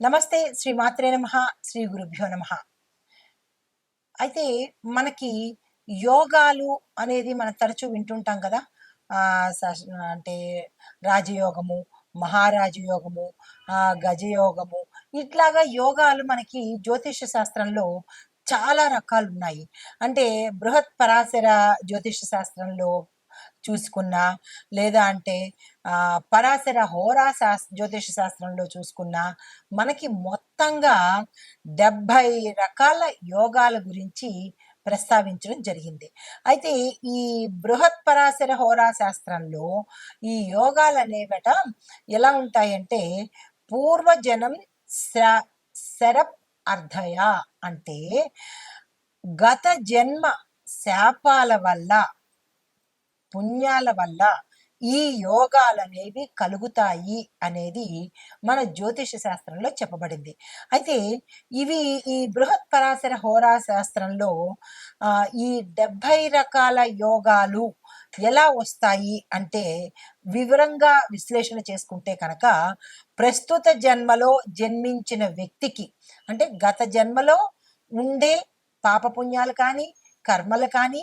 నమస్తే శ్రీ మాత్రే నమ శ్రీ గురుభ్యో నమ. అయితే మనకి యోగాలు అనేది మనం తరచూ వింటుంటాం కదా. అంటే రాజయోగము మహారాజయోగము గజయోగము ఇట్లాగా యోగాలు మనకి జ్యోతిష శాస్త్రంలో చాలా రకాలు ఉన్నాయి అంటే బృహత్ పరాశర జ్యోతిష శాస్త్రంలో చూసుకున్నా లేదా అంటే పరాశర హోరా శాస్ జ్యోతిష శాస్త్రంలో చూసుకున్నా మనకి మొత్తంగా డెబ్భై రకాల యోగాల గురించి ప్రస్తావించడం జరిగింది. అయితే ఈ బృహత్ పరాశర హోరా శాస్త్రంలో ఈ యోగాలు అనేవట ఎలా ఉంటాయంటే పూర్వజనం శ శరప్ అర్ధయ అంటే గత జన్మ శాపాల వల్ల పుణ్యాల వల్ల ఈ యోగాలు అనేవి కలుగుతాయి అనేది మన జ్యోతిష శాస్త్రంలో చెప్పబడింది. అయితే ఇవి ఈ బృహత్ పరాశర హోరా శాస్త్రంలో ఈ డెబ్భై రకాల యోగాలు ఎలా వస్తాయి అంటే వివరంగా విశ్లేషణ చేసుకుంటే కనుక ప్రస్తుత జన్మలో జన్మించిన వ్యక్తికి అంటే గత జన్మలో ఉండే పాపపుణ్యాలు కానీ కర్మలు కానీ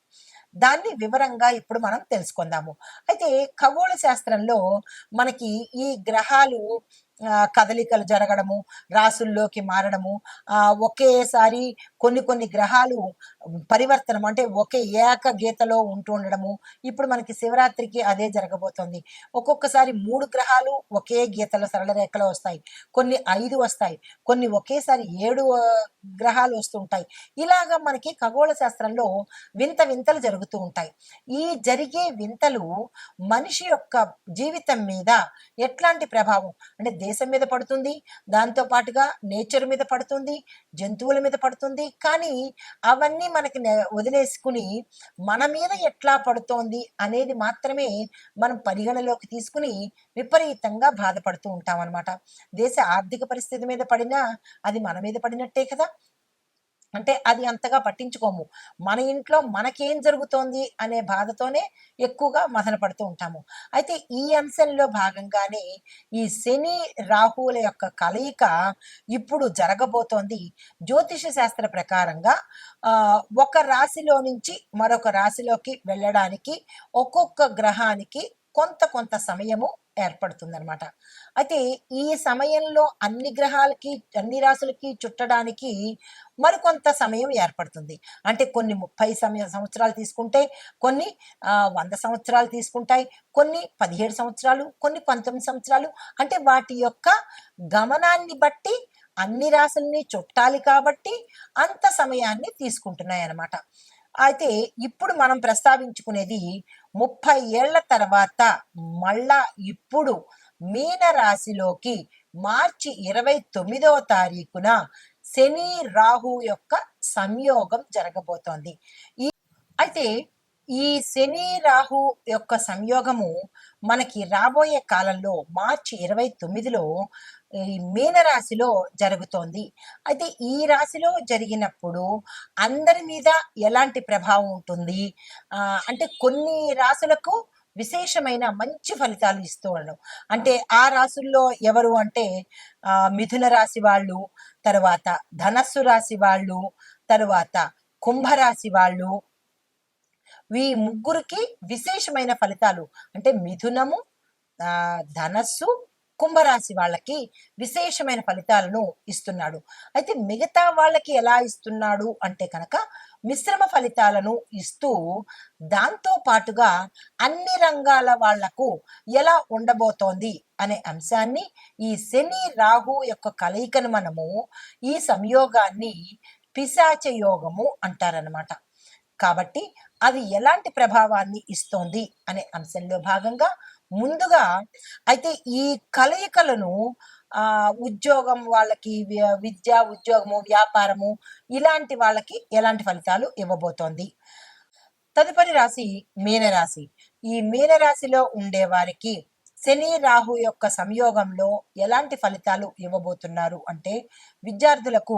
దాన్ని వివరంగా ఇప్పుడు మనం తెలుసుకుందాము. అయితే ఖగోళ శాస్త్రంలో మనకి ఈ గ్రహాలు కదలికలు జరగడము రాసుల్లోకి మారడము ఆ, ఒకేసారి కొన్ని కొన్ని గ్రహాలు పరివర్తనం అంటే ఒకే ఏక గీతలో ఉంటూ ఉండడము. ఇప్పుడు మనకి శివరాత్రికి అదే జరగబోతోంది. ఒక్కొక్కసారి మూడు గ్రహాలు ఒకే గీతలో సరళ రేఖలో వస్తాయి. కొన్ని ఐదు వస్తాయి. కొన్ని ఒకేసారి ఏడు గ్రహాలు వస్తుంటాయి ఇలాగా మనకి ఖగోళ శాస్త్రంలో వింత వింతలు జరుగుతూ ఉంటాయి. ఈ జరిగే వింతలు మనిషి యొక్క జీవితం మీద ఎట్లాంటి ప్రభావం? అంటే దేశం మీద పడుతుంది దాంతో పాటుగా నేచర్ మీద పడుతుంది జంతువుల మీద పడుతుంది. కానీ అవన్నీ మనకి వదిలేసుకుని మన మీద ఎట్లా పడుతోంది అనేది మాత్రమే మనం పరిగణలోకి తీసుకుని విపరీతంగా బాధపడుతూ ఉంటాం అనమాట దేశ ఆర్థిక పరిస్థితి మీద పడినా అది మన మీద పడినట్టే కదా. అంటే అది అంతగా పట్టించుకోము. మన ఇంట్లో మనకేం జరుగుతోంది అనే బాధతోనే ఎక్కువగా మదన పడుతూ ఉంటాము. అయితే ఈ అంశంలో భాగంగానే ఈ శని రాహువుల యొక్క కలయిక ఇప్పుడు జరగబోతోంది. జ్యోతిష శాస్త్ర ప్రకారంగా ఒక రాశిలో నుంచి మరొక రాశిలోకి వెళ్ళడానికి ఒక్కొక్క గ్రహానికి కొంత కొంత సమయము ఏర్పడుతుందన్నమాట. అయితే ఈ సమయంలో అన్ని గ్రహాలకి అన్ని రాశులకి చుట్టడానికి మరికొంత సమయం ఏర్పడుతుంది. అంటే కొన్ని ముప్పై సమయ సంవత్సరాలు తీసుకుంటే కొన్ని వంద సంవత్సరాలు తీసుకుంటాయి కొన్ని పదిహేడు సంవత్సరాలు కొన్ని పంతొమ్మిది సంవత్సరాలు. అంటే వాటి యొక్క గమనాన్ని బట్టి అన్ని రాశుల్ని చుట్టాలి కాబట్టి అంత సమయాన్ని తీసుకుంటున్నాయి అన్నమాట అయితే ఇప్పుడు మనం ప్రస్తావించుకునేది ముప్పై ఏళ్ళ తర్వాత మళ్ళా ఇప్పుడు మీన రాశిలోకి మార్చి ఇరవై తొమ్మిదవ తారీఖున శని రాహు యొక్క సంయోగం జరగబోతోంది. ఈ అయితే ఈ శని రాహు యొక్క సంయోగము మనకి రాబోయే కాలంలో మార్చి ఇరవై తొమ్మిదిలో మీనరాశిలో జరుగుతోంది. అయితే ఈ రాశిలో జరిగినప్పుడు అందరి మీద ఎలాంటి ప్రభావం ఉంటుంది? అంటే కొన్ని రాశులకు విశేషమైన మంచి ఫలితాలు ఇస్తూ ఉండడం. అంటే ఆ రాశుల్లో ఎవరు అంటే మిథున రాశి వాళ్ళు తర్వాత ధనస్సు రాశి వాళ్ళు తరువాత కుంభరాశి వాళ్ళు. ఈ ముగ్గురికి విశేషమైన ఫలితాలు అంటే మిథునము ధనస్సు కుంభరాశి వాళ్ళకి విశేషమైన ఫలితాలను ఇస్తున్నాడు. అయితే మిగతా వాళ్ళకి ఎలా ఇస్తున్నాడు అంటే కనుక మిశ్రమ ఫలితాలను ఇస్తూ దాంతో పాటుగా అన్ని రంగాల వాళ్ళకు ఎలా ఉండబోతోంది అనే అంశాన్ని ఈ శని రాహు యొక్క కలయికను మనము ఈ సంయోగాన్ని పిశాచ యోగము అంటారనమాట కాబట్టి అది ఎలాంటి ప్రభావాన్ని ఇస్తోంది అనే అంశంలో భాగంగా ముందుగా అయితే ఈ కలయికలను ఆ ఉద్యోగం వాళ్ళకి వి- విద్య ఉద్యోగము వ్యాపారము ఇలాంటి వాళ్ళకి ఎలాంటి ఫలితాలు ఇవ్వబోతోంది? తదుపరి రాశి మీనరాశి. ఈ మీనరాశిలో ఉండే వారికి శని రాహు యొక్క సంయోగంలో ఎలాంటి ఫలితాలు ఇవ్వబోతున్నారు? అంటే విద్యార్థులకు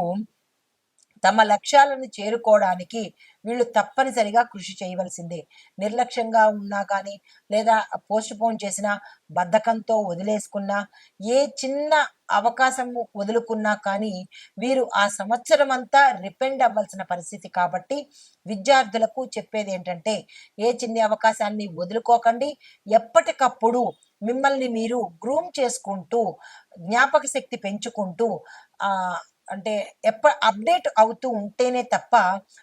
తమ లక్ష్యాలను చేరుకోవడానికి వీళ్ళు తప్పనిసరిగా కృషి చేయవలసిందే. నిర్లక్ష్యంగా ఉన్నా కానీ లేదా పోస్ట్ పోన్ చేసినా బద్ధకంతో వదిలేసుకున్నా ఏ చిన్న అవకాశం వదులుకున్నా కానీ వీరు ఆ సంవత్సరం అంతా రిపెండ్ అవ్వాల్సిన పరిస్థితి కాబట్టి విద్యార్థులకు చెప్పేది ఏంటంటే ఏ చిన్న అవకాశాన్ని వదులుకోకండి. ఎప్పటికప్పుడు మిమ్మల్ని మీరు గ్రూమ్ చేసుకుంటూ జ్ఞాపక శక్తి పెంచుకుంటూ అంటే ఎప్ప అప్డేట్ అవుతూ ఉంటేనే తప్ప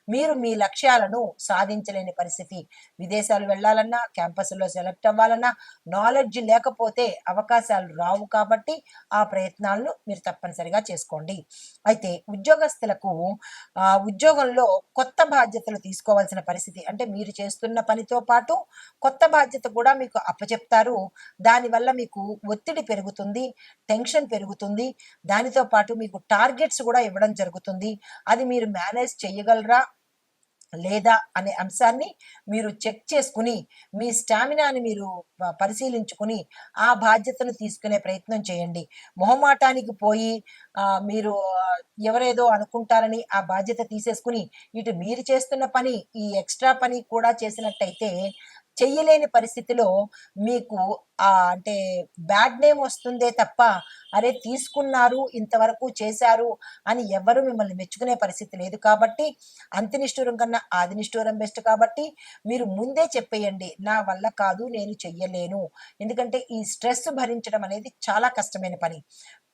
మీరు మీ లక్ష్యాలను సాధించలేని పరిస్థితి. విదేశాలు వెళ్ళాలన్నా క్యాంపస్లో సెలెక్ట్ అవ్వాలన్నా నాలెడ్జ్ లేకపోతే అవకాశాలు రావు కాబట్టి ఆ ప్రయత్నాలను మీరు తప్పనిసరిగా చేసుకోండి. అయితే ఉద్యోగస్తులకు ఆ, ఉద్యోగంలో కొత్త బాధ్యతలు తీసుకోవాల్సిన పరిస్థితి. అంటే మీరు చేస్తున్న పనితో పాటు కొత్త బాధ్యత కూడా మీకు అప్పచెప్తారు. దానివల్ల మీకు ఒత్తిడి పెరుగుతుంది టెన్షన్ పెరుగుతుంది. దానితో పాటు మీకు టార్గెట్ టార్గెట్స్ కూడా ఇవ్వడం జరుగుతుంది. అది మీరు మేనేజ్ చేయగలరా లేదా? అనే అంశాన్ని మీరు చెక్ చేసుకుని మీ స్టామినాని మీరు పరిశీలించుకుని ఆ బాధ్యతను తీసుకునే ప్రయత్నం చేయండి. మొహమాటానికి పోయి మీరు ఎవరేదో అనుకుంటారని ఆ బాధ్యత తీసేసుకుని ఇటు మీరు చేస్తున్న పని ఈ ఎక్స్ట్రా పని కూడా చేసినట్టయితే చెయ్యలేని పరిస్థితిలో మీకు ఆ అంటే బ్యాడ్ నేమ్ వస్తుందే తప్ప అరే తీసుకున్నారు ఇంతవరకు చేశారు అని ఎవరు మిమ్మల్ని మెచ్చుకునే పరిస్థితి లేదు కాబట్టి అంతినిష్ఠూరం కన్నా ఆదినిష్ఠూరం బెస్ట్ కాబట్టి మీరు ముందే చెప్పేయండి నా వల్ల కాదు నేను చెయ్యలేను. ఎందుకంటే ఈ స్ట్రెస్ భరించడం అనేది చాలా కష్టమైన పని.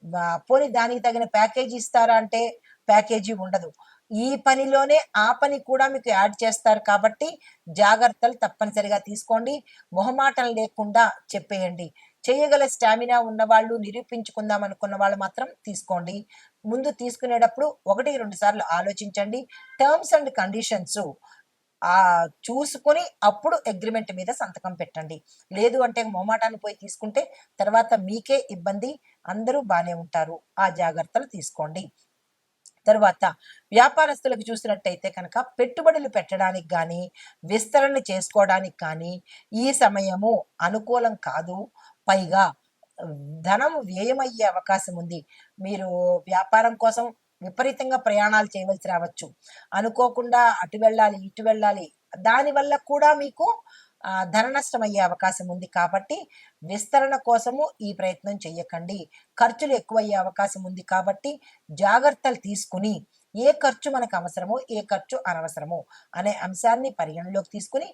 పోని పోనీ దానికి తగిన ప్యాకేజీ ఇస్తారా అంటే ప్యాకేజీ ఉండదు. ఈ పనిలోనే ఆ పని కూడా మీకు యాడ్ చేస్తారు కాబట్టి జాగ్రత్తలు తప్పనిసరిగా తీసుకోండి. మొహమాటం లేకుండా చెప్పేయండి. చేయగల స్టామినా ఉన్నవాళ్ళు నిరూపించుకుందాం అనుకున్న వాళ్ళు మాత్రం తీసుకోండి. ముందు తీసుకునేటప్పుడు ఒకటి రెండు సార్లు ఆలోచించండి. టర్మ్స్ అండ్ కండిషన్స్ ఆ చూసుకొని అప్పుడు అగ్రిమెంట్ మీద సంతకం పెట్టండి. లేదు అంటే మొహమాటాన్ని పోయి తీసుకుంటే తర్వాత మీకే ఇబ్బంది అందరూ బాగానే ఉంటారు. ఆ జాగ్రత్తలు తీసుకోండి. తరువాత వ్యాపారస్తులకు చూసినట్టయితే కనుక పెట్టుబడులు పెట్టడానికి కానీ విస్తరణ చేసుకోవడానికి కానీ ఈ సమయము అనుకూలం కాదు. పైగా ధనం వ్యయమయ్యే అవకాశం ఉంది. మీరు వ్యాపారం కోసం విపరీతంగా ప్రయాణాలు చేయవలసి రావచ్చు. అనుకోకుండా అటు వెళ్ళాలి ఇటు వెళ్ళాలి. దానివల్ల కూడా మీకు ధన నష్టం అయ్యే అవకాశం ఉంది కాబట్టి విస్తరణ కోసము ఈ ప్రయత్నం చేయకండి ఖర్చులు ఎక్కువయ్యే అవకాశం ఉంది కాబట్టి జాగ్రత్తలు తీసుకుని ఏ ఖర్చు మనకు అవసరమో ఏ ఖర్చు అనవసరమో అనే అంశాన్ని పరిగణలోకి తీసుకుని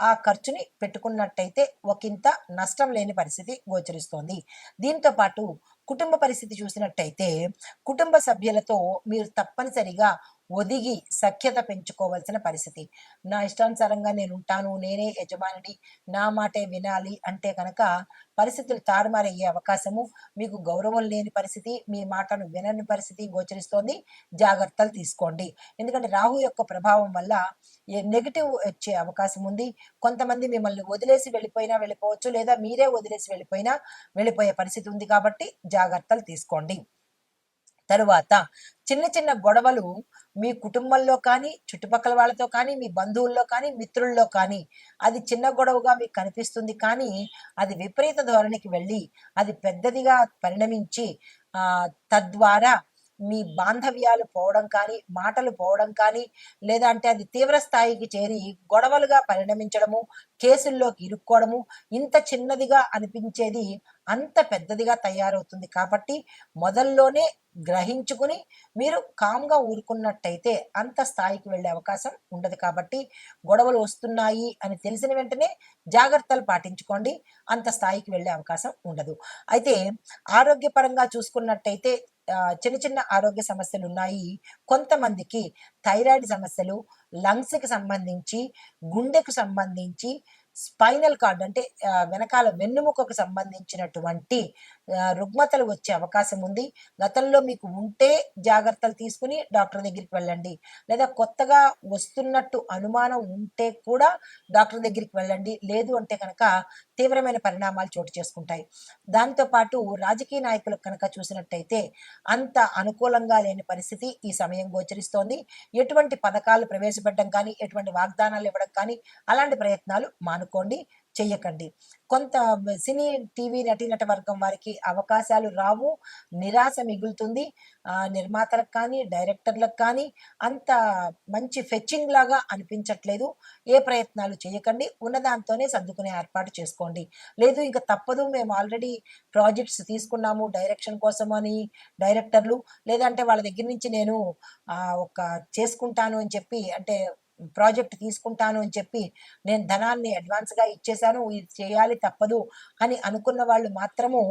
ఆ ఖర్చుని పెట్టుకున్నట్టయితే ఒకంత నష్టం లేని పరిస్థితి గోచరిస్తోంది. దీంతో పాటు కుటుంబ పరిస్థితి చూసినట్టయితే కుటుంబ సభ్యులతో మీరు తప్పనిసరిగా ఒదిగి సఖ్యత పెంచుకోవాల్సిన పరిస్థితి. నా ఇష్టానుసారంగా నేను ఉంటాను నేనే యజమానిని నా మాటే వినాలి అంటే కనుక పరిస్థితులు తారుమారయ్యే అవకాశము మీకు గౌరవం లేని పరిస్థితి మీ మాటను వినని పరిస్థితి గోచరిస్తోంది. జాగ్రత్తలు తీసుకోండి. ఎందుకంటే రాహు యొక్క ప్రభావం వల్ల నెగిటివ్ వచ్చే అవకాశం ఉంది. కొంతమంది మిమ్మల్ని వదిలేసి వెళ్ళిపోయినా వెళ్ళిపోవచ్చు లేదా మీరే వదిలేసి వెళ్ళిపోయినా వెళ్ళిపోయే పరిస్థితి ఉంది కాబట్టి జాగ్రత్తలు తీసుకోండి. తరువాత చిన్న చిన్న గొడవలు మీ కుటుంబంలో కానీ చుట్టుపక్కల వాళ్ళతో కానీ మీ బంధువుల్లో కానీ మిత్రుల్లో కానీ. అది చిన్న గొడవగా మీకు కనిపిస్తుంది కానీ అది విపరీత ధోరణికి వెళ్ళి అది పెద్దదిగా పరిణమించి తద్వారా మీ బాంధవ్యాలు పోవడం కానీ మాటలు పోవడం కానీ లేదా అంటే అది తీవ్ర స్థాయికి చేరి గొడవలుగా పరిణమించడము కేసుల్లోకి ఇరుక్కోవడము ఇంత చిన్నదిగా అనిపించేది అంత పెద్దదిగా తయారవుతుంది. కాబట్టి మొదల్లోనే గ్రహించుకుని మీరు కామ్గా ఊరుకున్నట్టయితే అంత స్థాయికి వెళ్ళే అవకాశం ఉండదు. కాబట్టి గొడవలు వస్తున్నాయి అని తెలిసిన వెంటనే జాగ్రత్తలు పాటించుకోండి. అంత స్థాయికి వెళ్ళే అవకాశం ఉండదు. అయితే ఆరోగ్యపరంగా చూసుకున్నట్టయితే చిన్న చిన్న ఆరోగ్య సమస్యలు ఉన్నాయి. కొంతమందికి థైరాయిడ్ సమస్యలు లంగ్స్కి సంబంధించి గుండెకు సంబంధించి స్పైనల్ కార్డ్ అంటే వెనకాల వెన్నుముకకు సంబంధించినటువంటి రుగ్మతలు వచ్చే అవకాశం ఉంది. గతంలో మీకు ఉంటే జాగ్రత్తలు తీసుకుని డాక్టర్ దగ్గరికి వెళ్ళండి. లేదా కొత్తగా వస్తున్నట్టు అనుమానం ఉంటే కూడా డాక్టర్ దగ్గరికి వెళ్ళండి. లేదు అంటే కనుక తీవ్రమైన పరిణామాలు చోటు చేసుకుంటాయి. దాంతోపాటు రాజకీయ నాయకులకు కనుక చూసినట్టయితే అంత అనుకూలంగా లేని పరిస్థితి ఈ సమయం గోచరిస్తోంది. ఎటువంటి పథకాలు ప్రవేశపెట్టడం కానీ ఎటువంటి వాగ్దానాలు ఇవ్వడం కానీ అలాంటి ప్రయత్నాలు మానుకోండి. చెయ్యకండి. కొంత సినీ టీవీ నటీనట వర్గం వారికి అవకాశాలు రావు. నిరాశ మిగులుతుంది. నిర్మాతలకు కానీ డైరెక్టర్లకు కానీ అంత మంచి ఫెచ్చింగ్ లాగా అనిపించట్లేదు. ఏ ప్రయత్నాలు చేయకండి ఉన్నదాంతోనే సర్దుకునే ఏర్పాటు చేసుకోండి. లేదు ఇంకా తప్పదు. మేము ఆల్రెడీ ప్రాజెక్ట్స్ తీసుకున్నాము. డైరెక్షన్ కోసం అని డైరెక్టర్లు. లేదంటే వాళ్ళ దగ్గర నుంచి నేను ఒక చేసుకుంటాను అని చెప్పి అంటే ప్రాజెక్ట్ తీసుకుంటాను అని చెప్పి నేను ధనాన్ని అడ్వాన్స్గా ఇచ్చేసాను ఇది చేయాలి తప్పదు అని అనుకున్న వాళ్ళు మాత్రము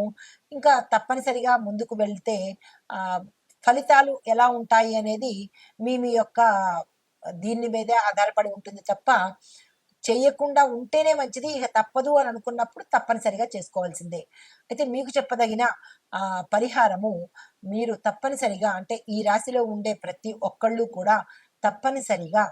ఇంకా తప్పనిసరిగా ముందుకు వెళ్తే ఫలితాలు ఎలా ఉంటాయి అనేది మీ మీ యొక్క దీని మీదే ఆధారపడి ఉంటుంది తప్ప చేయకుండా ఉంటేనే మంచిది ఇక తప్పదు అని అనుకున్నప్పుడు తప్పనిసరిగా చేసుకోవాల్సిందే. అయితే మీకు చెప్పదగిన ఆ, పరిహారము మీరు తప్పనిసరిగా అంటే ఈ రాశిలో ఉండే ప్రతి ఒక్కళ్ళు కూడా తప్పనిసరిగా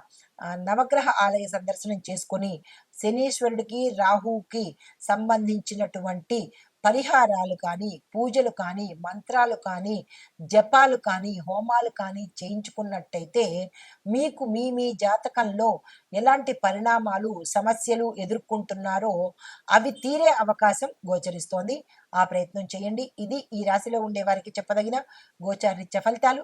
నవగ్రహ ఆలయ సందర్శనం చేసుకొని శనీశ్వరుడికి రాహుకి సంబంధించినటువంటి పరిహారాలు కానీ పూజలు కానీ మంత్రాలు కానీ జపాలు కానీ హోమాలు కానీ చేయించుకున్నట్టయితే మీకు మీ మీ జాతకంలో ఎలాంటి పరిణామాలు సమస్యలు ఎదుర్కొంటున్నారో అవి తీరే అవకాశం గోచరిస్తోంది. ఆ ప్రయత్నం చేయండి. ఇది ఈ రాశిలో ఉండే వారికి చెప్పదగిన గోచారిత్య ఫలితాలు.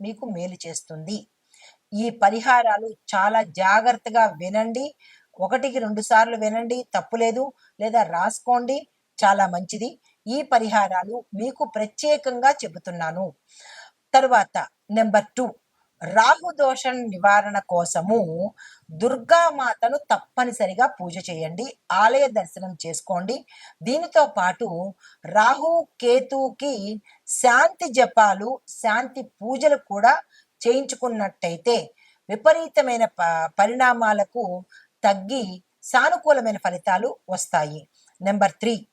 మీకు మేలు చేస్తుంది. ఈ పరిహారాలు చాలా జాగ్రత్తగా వినండి. ఒకటికి రెండు సార్లు వినండి. తప్పులేదు లేదా రాసుకోండి. చాలా మంచిది. ఈ పరిహారాలు మీకు ప్రత్యేకంగా చెబుతున్నాను. తరువాత నెంబర్ టూ. రాహు దోషం నివారణ కోసము దుర్గామాతను తప్పనిసరిగా పూజ చేయండి ఆలయ దర్శనం చేసుకోండి. దీనితో పాటు రాహు కేతుకి శాంతి జపాలు శాంతి పూజలు కూడా చేయించుకున్నట్టయితే విపరీతమైన ప- పరిణామాలకు తగ్గి సానుకూలమైన ఫలితాలు వస్తాయి. నెంబర్ త్రీ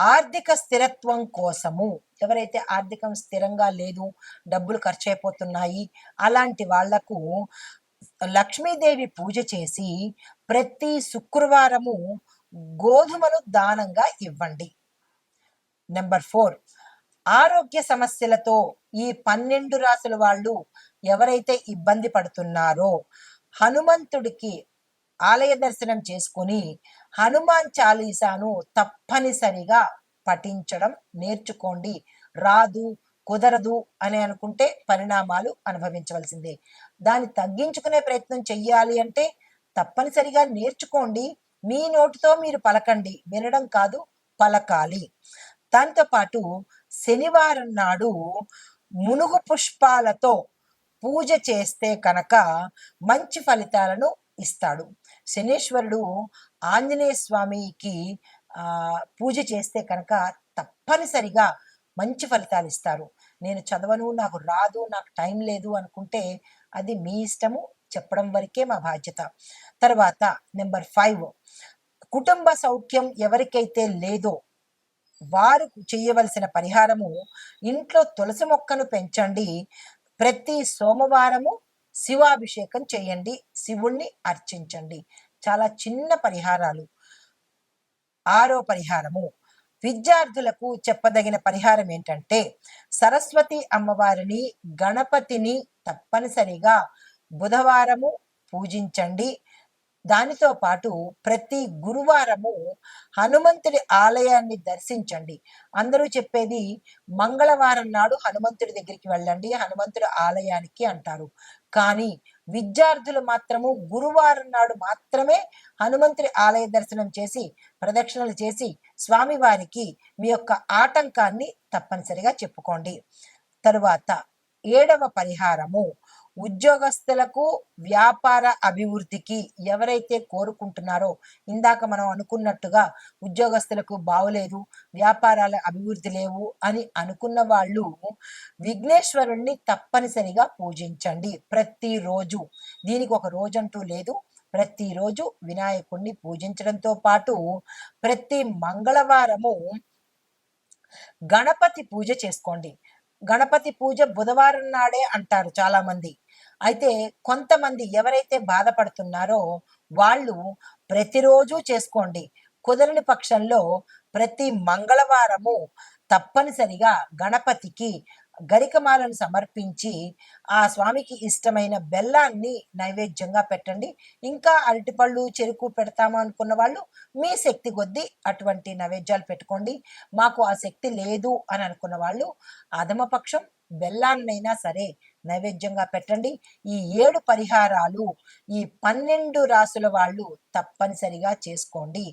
ఆర్థిక స్థిరత్వం కోసము ఎవరైతే ఆర్థికం స్థిరంగా లేదు డబ్బులు ఖర్చు అయిపోతున్నాయి అలాంటి వాళ్ళకు లక్ష్మీదేవి పూజ చేసి ప్రతి శుక్రవారము గోధుమను దానంగా ఇవ్వండి. నెంబర్ ఫోర్ ఆరోగ్య సమస్యలతో ఈ పన్నెండు రాసుల వాళ్ళు ఎవరైతే ఇబ్బంది పడుతున్నారో హనుమంతుడికి ఆలయ దర్శనం చేసుకుని హనుమాన్ చాలీసాను తప్పనిసరిగా పఠించడం నేర్చుకోండి. రాదు కుదరదు అని అనుకుంటే పరిణామాలు అనుభవించవలసిందే. దాన్ని తగ్గించుకునే ప్రయత్నం చెయ్యాలి అంటే తప్పనిసరిగా నేర్చుకోండి. మీ నోటితో మీరు పలకండి. వినడం కాదు పలకాలి. దాంతో పాటు శనివారం నాడు మునుగు పుష్పాలతో పూజ చేస్తే కనుక మంచి ఫలితాలను ఇస్తాడు. శనీశ్వరుడు ఆంజనేయ స్వామికి పూజ చేస్తే కనుక తప్పనిసరిగా మంచి ఫలితాలు ఇస్తారు. నేను చదవను నాకు రాదు నాకు టైం లేదు అనుకుంటే అది మీ ఇష్టము చెప్పడం వరకే మా బాధ్యత. తర్వాత నెంబర్ ఫైవ్ కుటుంబ సౌఖ్యం ఎవరికైతే లేదో వారు చేయవలసిన పరిహారము ఇంట్లో తులసి మొక్కను పెంచండి. ప్రతి సోమవారము శివాభిషేకం చేయండి శివుణ్ణి అర్చించండి. చాలా చిన్న పరిహారాలు. ఆరో పరిహారము. విద్యార్థులకు చెప్పదగిన పరిహారం ఏంటంటే సరస్వతి అమ్మవారిని గణపతిని తప్పనిసరిగా బుధవారము పూజించండి. దానితో పాటు ప్రతి గురువారము హనుమంతుడి ఆలయాన్ని దర్శించండి. అందరూ చెప్పేది మంగళవారం నాడు హనుమంతుడి దగ్గరికి వెళ్ళండి హనుమంతుడి ఆలయానికి అంటారు. కానీ విద్యార్థులు మాత్రము గురువారం నాడు మాత్రమే హనుమంతుడి ఆలయ దర్శనం చేసి ప్రదక్షిణలు చేసి స్వామివారికి మీ యొక్క ఆటంకాన్ని తప్పనిసరిగా చెప్పుకోండి. తరువాత ఏడవ పరిహారము. ఉద్యోగస్తులకు వ్యాపార అభివృద్ధికి ఎవరైతే కోరుకుంటున్నారో ఇందాక మనం అనుకున్నట్టుగా ఉద్యోగస్తులకు బాగోలేదు వ్యాపారాల అభివృద్ధి లేవు అని అనుకున్న వాళ్ళు విఘ్నేశ్వరుణ్ణి తప్పనిసరిగా పూజించండి. ప్రతిరోజు దీనికి ఒక రోజంటూ లేదు. ప్రతిరోజు వినాయకుణ్ణి పూజించడంతో పాటు ప్రతి మంగళవారము గణపతి పూజ చేసుకోండి. గణపతి పూజ బుధవారం నాడే అంటారు చాలా మంది అయితే కొంతమంది ఎవరైతే బాధపడుతున్నారో వాళ్ళు ప్రతిరోజు చేసుకోండి. కుదరని పక్షంలో ప్రతి మంగళవారము తప్పనిసరిగా గణపతికి గరికమాలను సమర్పించి ఆ స్వామికి ఇష్టమైన బెల్లాన్ని నైవేద్యంగా పెట్టండి. ఇంకా అరటిపళ్ళు చెరుకు పెడతాము అనుకున్న వాళ్ళు మీ శక్తి కొద్దీ అటువంటి నైవేద్యాలు పెట్టుకోండి. మాకు ఆ శక్తి లేదు అని అనుకున్న వాళ్ళు అధమపక్షం బెల్లాన్నైనా సరే నైవేద్యంగా పెట్టండి. ఈ ఏడు పరిహారాలు ఈ పన్నెండు రాసుల వాళ్ళు తప్పనిసరిగా చేసుకోండి.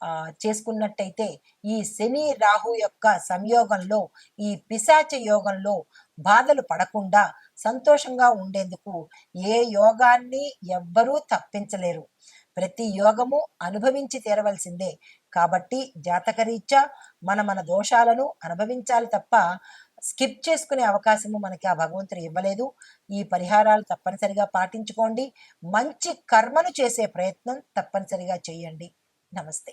ఆ చేసుకున్నట్టయితే ఈ శని రాహు యొక్క సంయోగంలో ఈ పిశాచ యోగంలో బాధలు పడకుండా సంతోషంగా ఉండేందుకు ఏ యోగాన్ని ఎవ్వరూ తప్పించలేరు. ప్రతి యోగము అనుభవించి తీరవలసిందే. కాబట్టి జాతకరీత్యా మన మన దోషాలను అనుభవించాలి తప్ప స్కిప్ చేసుకునే అవకాశము మనకి ఆ భగవంతుడు ఇవ్వలేదు. ఈ పరిహారాలు తప్పనిసరిగా పాటించుకోండి. మంచి కర్మను చేసే ప్రయత్నం తప్పనిసరిగా చేయండి. నమస్తే.